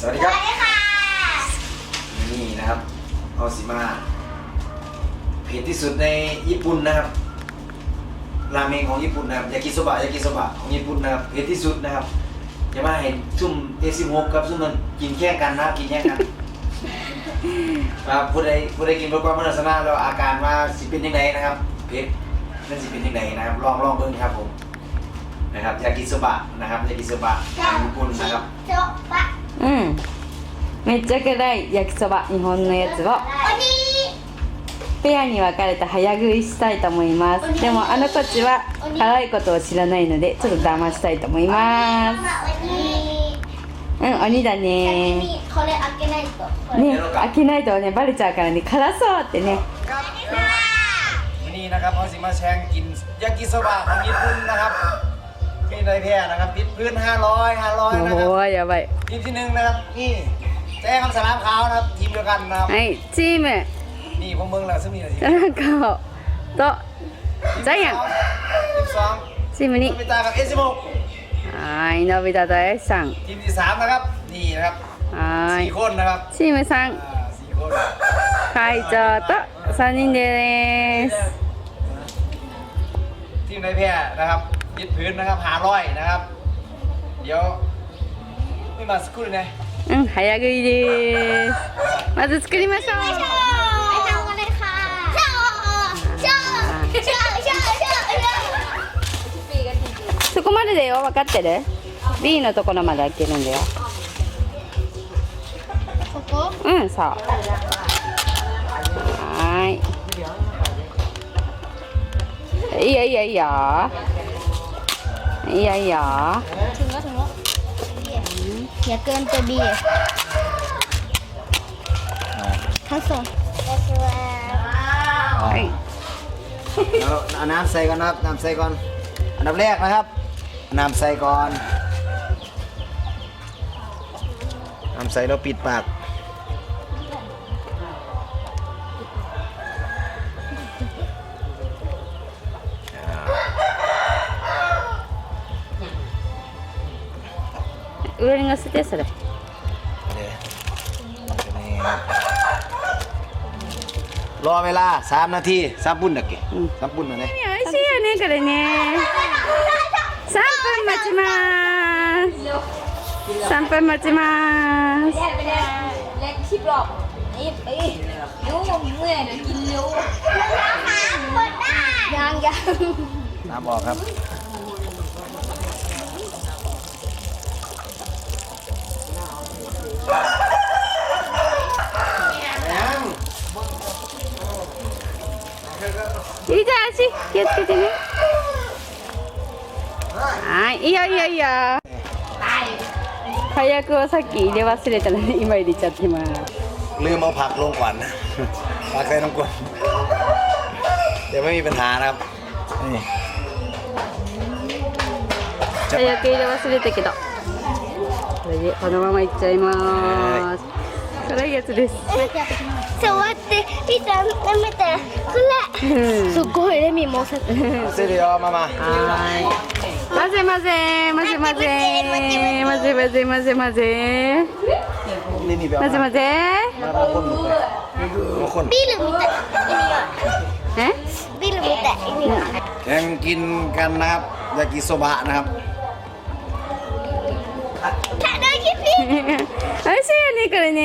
สวัสดีสครับวัสดีค่ะนี่นะครับเอาสิมาเผ็ดที่สุดในญี่ปุ่นนะครับ ราเมงของญี่ปุ่นนะครับ ยากิโซบะ ยากิโซบะของญี่ปุ่นนะครับ เผ็ดที่สุดนะครับอย่ามาเห็นซุ่มเอซิโมกับซุ่มมันกินแข่งกันนะครับกินแข่งกันครับผู้ใดผู้ใดกินเพื่อความมนัสนาแล้วอาการว่าสิเป็นยังไงนะครับ เผ็ดนั่นสิเป็นยังไงนะครับ ลองลองเบิ่งครับผม นะครับ ยากิโซบะนะครับ ยากิโซบะของญี่ปุ่นนะครับ โจ๊กปะ うんめっちゃ辛い焼きそば日本のやつを วันนี้ ペアに分かれて早食いしたいと思いますでもあの子たちは辛いことを知らないのでちょっと騙したいと思いま วันนี้ すうん鬼だ先ねにこれ開けないとこれね開けないとねバレちゃうからね辛そうってね ครับวันนี้นะครับเราสิมาแชร์กินยากิโซบะของญี่ปุ่นนะครับพี่นายแพ้นะครับพิด พื้นห้าร้อยห้าร้อยโอ้นะครับอย่าไปทีมที่หนึ่งนะครับนี่แจ้งคำสารามขาวนะครับทีมเดียวกันนะครับไอ้จีเมยนี่พมเบิ่งแล้วซึ่งมีอะไรทีมักเก่าโตใจยังทีมสองทีเมะนี่ ทีมตากับเอสิโม่ไอ้โนบิはい、のび太と S さง。ทีมที่สามนะครับนี่นะครับสี่。คนนะครับทีมさん、อ่สี่คน会長と3เです。ทีมในแพ้นะครับยึดพื้นนะครับหาร้อยนะครับ よ。今作るね。うん早食いです。まず作りましょう。そこまでだよ。分かってる？B のところまで開けるんだよ。うんそう。はい。いいよいいよいいよ。いいよいいよ。 อย่าเกินตัวบีทั้งสองはいแล้วเอาน้ำใส่ก่อนนะครับน้ำใส่ก่อนอันดับแรกนะครับน้ำใส่ก่อนน้ำใส่แล้วปิดปาก ಊರಿನ ಹಸಿತೆ ಸರ รอเวลาสามนาทีสามปุ่นดักเกี้สามปุ่นนะเนี่ยไอ้เชี่ยนี่กันเลยเนี่ยสามปุ่นมาจิมาสามปุ่นมาจิมาแยกไปแดงแยกชิบหลอกนี่ไปยูเมื่อยนะกินยูยังยังน้ำบอกครับ いいじゃん足気をつけてねはいいいよいいよいいよ火薬をさっき入れ忘れたので今入れちゃってます ลืมเอาผักลงก่อนนะผักใส่น้ำกลนเดี๋ยวไม่มีปัญหานะครับนี่ 火薬入れ忘れたけど これでこのままいっちゃいます辛いやつです สวัสดีพี่จันนั่นไม่แต่ขึ้นแหละ うん สุโกยได้มีโมเสส เสร็จแล้วมามา はい混ぜ混ぜ混ぜ混ぜ混ぜ混ぜ混ぜ混ぜ นี่นี่แบบ 混ぜ混ぜ มาบางคนบางคน พี่หรือมีแต่อันนี้อ่ะ え พี่หรือมีแต่อันนี้อ่ะ แข่งกินกันนะครับยากิโซบะนะครับ 美味しいよねこれね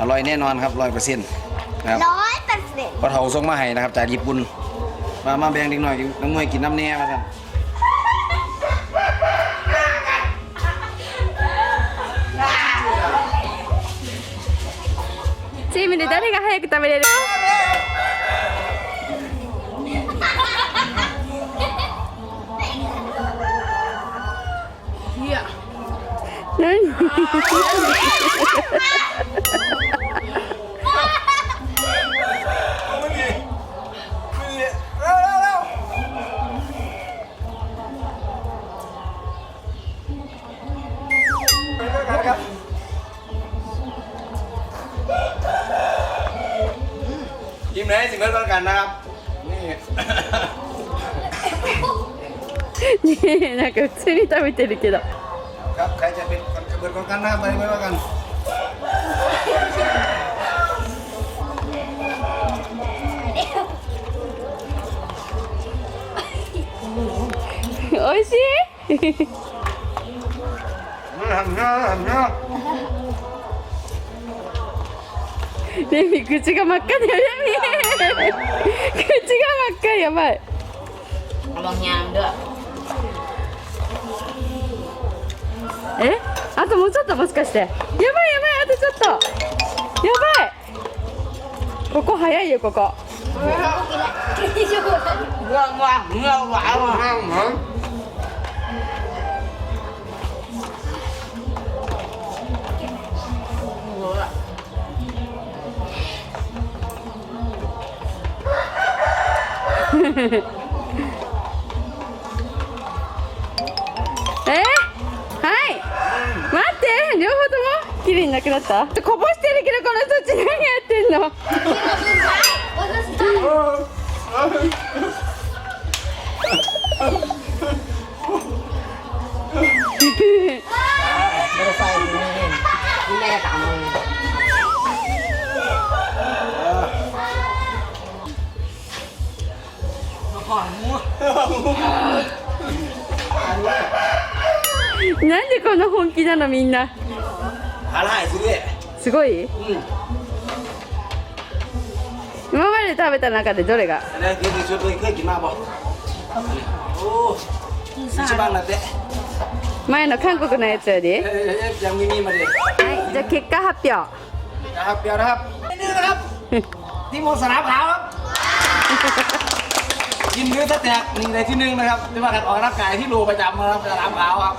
อร่อยแน่นอนครับร้อยเปอร์เซ็นต์นะครับ ร้อยเปอร์เซ็นต์ พอเถาส่งมาให้นะครับจากญี่ปุ่นมามาแบ่งเด็กหน่อยน้องมวยกินน้ำแน่มาสั่น チームで誰が早く食べれる ยิ้มไหนสิเมื่อก่อนกันนะครับ นี่ ねえなんか普通に食べてるけど saya jamin keberkahan karena banyak banyak kan. Oh sih. Demi kunci makan ya Demi Kunci makan ya Pak Abangnya enggak え？あともうちょっともしかして。やばいやばいあとちょっと。やばい。ここ早いよここ。ビンなくなった？こぼしてるけどこの土ち何やってんの？なんでこんな本気なのみんな？หาได้สิเนี่ย すごい今まで食べた中でどれが อันนี้คือที่สุดเลยเคยกินมาบ่โอ้一番なって前の韓国のやつより เอ้ยเอ้ยเอ้ยยังมีมีมาดิ はいじゃあ結果発表 นะครับเดี๋ยวนะครับนี่นะครับ ที่โมสนามขาวครับ กินเนื้อสแต็กหนึ่งในที่หนึ่งนะครับที่ว่าการออกกำลังกายที่โลประจำนะครับสนามขาวครับ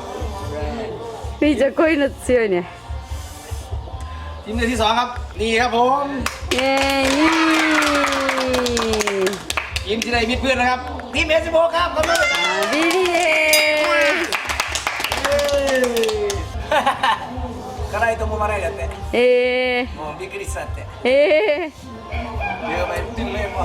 みーちゃんこういうの強いね ทีมเดือนที่สองครับ นี่ครับผมเย้ทีมที่ได้มิตรเพื่อนนะครับทีมเอสิโบครับขอบคุณครับดีดีเอ辛ยともまないだってええー、もうびっくりしたってええー、やばいถึงเลยบ่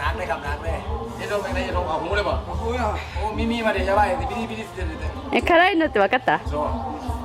นักเลยครับนักเลยจะลงไปไหนจะลงเอาหูเลยบ่หูอะโอ้มีมีมาเดี๋ยวจะไปบิลิบิลิเสร็จเลยไอ้辛いのって分かったそう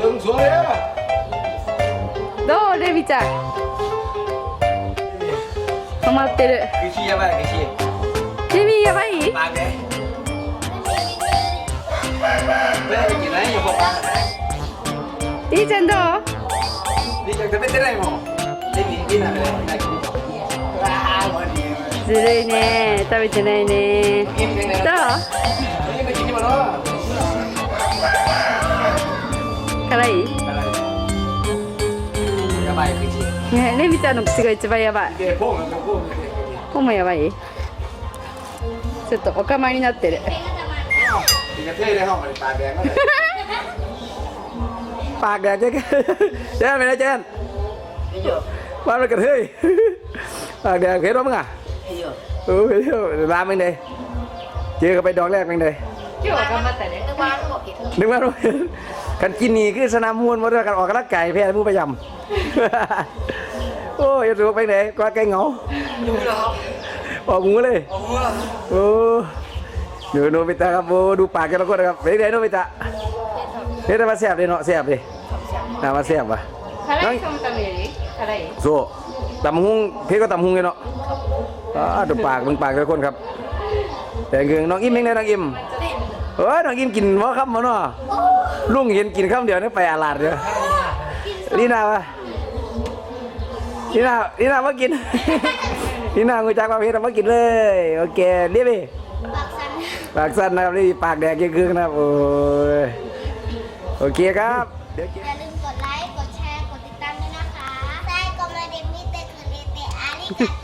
どうルビちゃん止まってる激やばい激ルビやばいリーちゃんどうちゃん食べてないもんずるいね食べてないねどう辛いやばい口ねレミちゃんの口が一番やばいでポンがポンほんもやばいちょっとお釜になってる กินกระเทยได้ห้องมันปากแดงก็เลยปากแดงเจ๊เจ๊ไปนะเจ๊ ไม่เยอะ บ้านมันกระเทยปากแดงเผ็ดมั้งอ่ะ ไม่เยอะ เออเผ็ดร้านมึงเลยเจ๊ก็ไปดอกแรกมึงเลย 今日は頑張ったね นึกว่าต้องบอกผิด นึ กันกินนี่คือสนามมวนมาด้วยกันออกกำลังกายแพ้ผู้ประจำโอ้ยรู้ไปไหนกว่าไก่เหงาออกหูเลยโอ้ดูโนบิตะครับโอ้ดูปากกันแล้วก็นะครับไปไหนโนบิตะเฮ้ยมาเสียบเลยเนาะเสียบเลยน่ามาเสียบวะอะไรส่งตะเลยอะไรโซ่ตำหุงเพี่ก็ตำหุงเลยเนาะดูปากมึงปากเลยคนครับ แต่เงืองน้องอิมเองนะน้องอิ่ม เฮ้ยน้องอิ่มกินว่าคำมาเนาะลุงเห็นกินคำเดียวนี่ไปอาลาดเดียวลีน่าวะลีน่าลีน่ามากินลีน่างูจักมาเพชรมากินเลยโอเคเรียบไปปากสั่นปากสั้นนะครับนี่ปากแดงยิ่งขึ้นนะครับโอ้ยโอเคครับเดี๋ยวกินอย่าลืมกดไลค์กดแชร์กดติดตามด้วยนะคะใช่ก็มาเด็กมิเตคือเรเตอาริกา